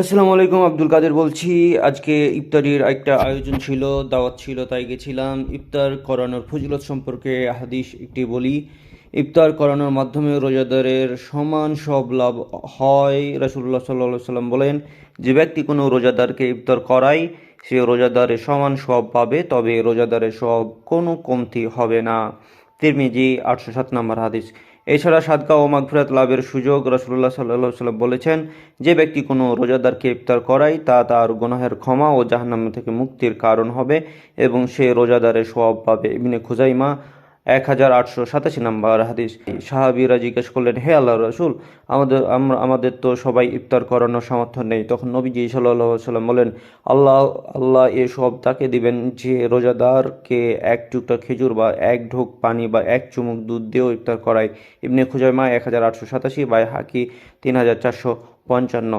আসসালামু আলাইকুম, আব্দুল কাদের বলছি। আজকে ইফতারির একটা আয়োজন ছিল, দাওয়াত ছিল, তাই গেছিলাম। ইফতার করানোর ফজিলত সম্পর্কে হাদিস একটি বলি। ইফতার করানোর মাধ্যমে রোজাদারের সমান সব লাভ হয়, রাসূলুল্লাহ সাল্লাহ সাল্লাম বলেন, যে ব্যক্তি কোনো রোজাদারকে ইফতার করায়, সে রোজাদারের সমান সব পাবে, তবে রোজাদারের সব কোনো কমতি হবে না। তিরমিজি, আটশো সাত নম্বর হাদিস। এছাড়া সাদকা ও মাগফিরাত লাভের সুযোগ রসুল্লাহ সাল্লাহ সাল্লাম বলেছেন, যে ব্যক্তি কোনো রোজাদারকে ইফতার করায়, তা তার গুনাহের ক্ষমা ও জাহান্নাম থেকে মুক্তির কারণ হবে এবং সে রোজাদারের সওয়াব পাবে। ইবনে খুজাইমা এক হাজার আটশো সাতাশি নাম্বার হাদিস। সাহাবিরা জিজ্ঞেস করলেন, হে আল্লাহ রসুল, আমাদের আমরা আমাদের তো সবাই ইফতার করানোর সামর্থ্য নেই। তখন নবীজি সাল্লাহ সাল্লাম বলেন, আল্লাহ আল্লাহ এ সব তাকে দিবেন যে রোজাদারকে এক টুকটা খেজুর বা এক ঢোক পানি বা এক চুমুক দুধ দিয়েও ইফতার করায়। ইবনে খুজাইমা এক হাজার আটশো সাতাশি বাই হাকি তিন হাজার চারশো পঞ্চান্ন।